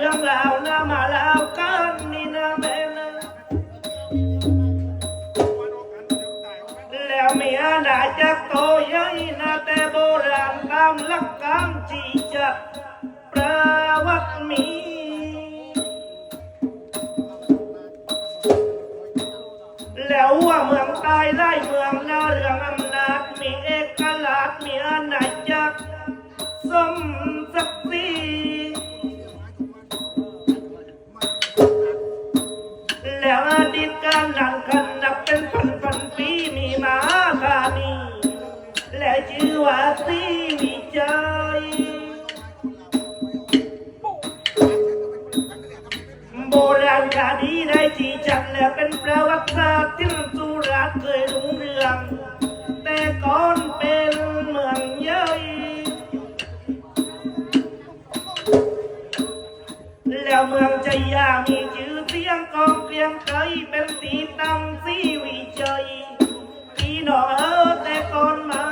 ข้อนำเรื่องราวนะมาเล่ากันนี่นะแม่นะแล้วเมียน่าจะโตใหญ่นะแต่โบราณตามหลักการที่จะประวัติมีแล้วว่าเมืองใต้ไล่เมือง มาธานีและชื่อว่าสีวิจัยโบราณคดีได้ที่จัดและเป็นประวัติศาสตร์ที่สุราเคยรุ่งเรือง พี่น้องเออแต่ก่อนมา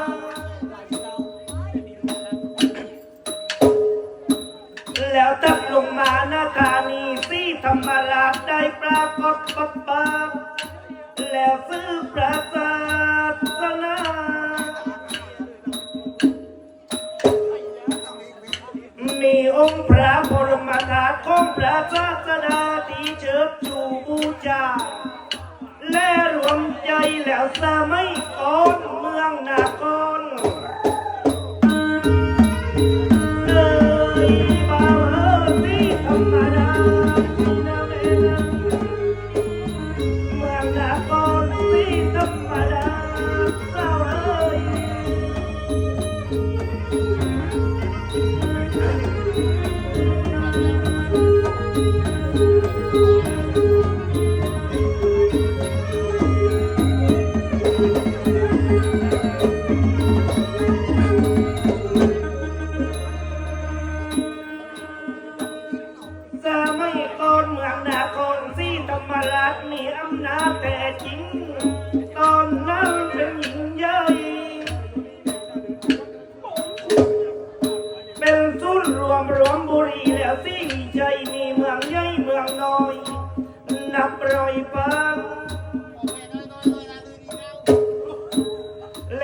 แล้วตักลงมาหน้าคานีสีธรรมราชได้ปรากฏปดปากแล้วซื้อประศาส สะไมัยก่อนเมืองนา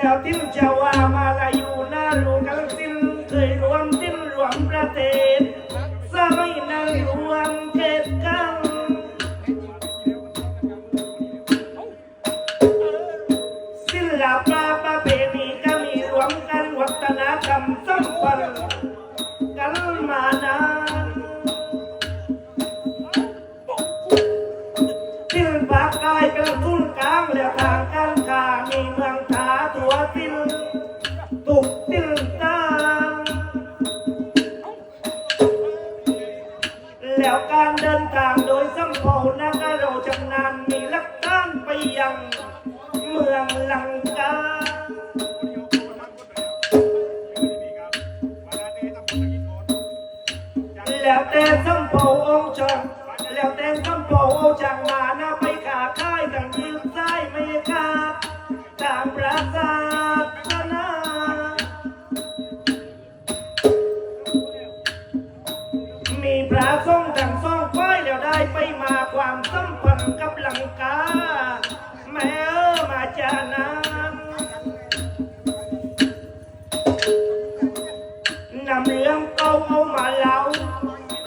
แล้ ลังกา แล้วแต่สัมโพองจังแล้วแต่สัมโพองจังมานะ จานานนำเรื่องเก่าเอามาเล่า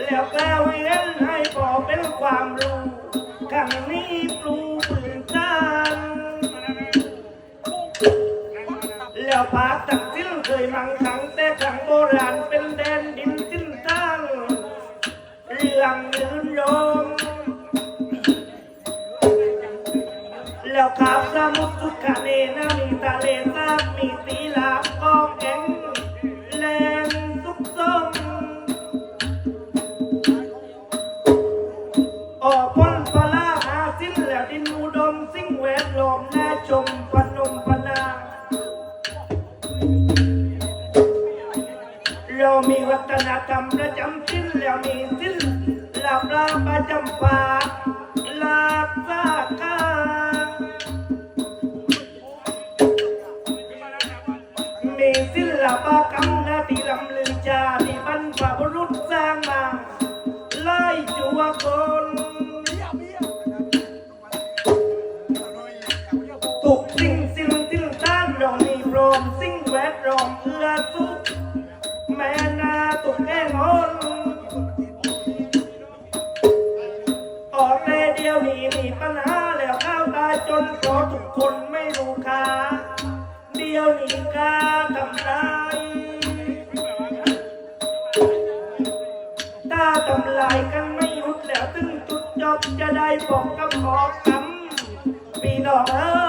แล้วแกเวียนให้พอเป็นความรู้ขังนี้ปลูปืนกันแล้วภาคตักสินเคยมังคังแต่ขังโบราณเแล้วขาบสมุทรสุขเนนะมีทะเลสาบมีตีลาบกองแข็งแรงซุกสมออกพ้นปลาหาสิ้นแล้วดินอุดมสิ่งแวดล้อมน่ อมสิ่งแวดล้อมเอื้อสุขแม่นาตุกแก่งอนออกแม่เดียวนี้มีปัญหาแล้วข้าวตาจนเพราะทุกคนไม่รู้ค่าเดียวนี้กาทำไรถ้าทำลายกันไม่หยุดแล้วถึงจุดจบจะได้บอกกับหมอคำพี่น้องเอ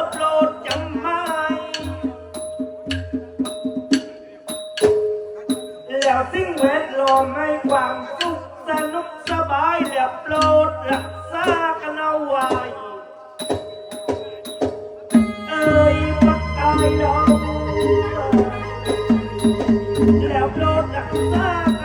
ายเราแล้วโปรดรักษา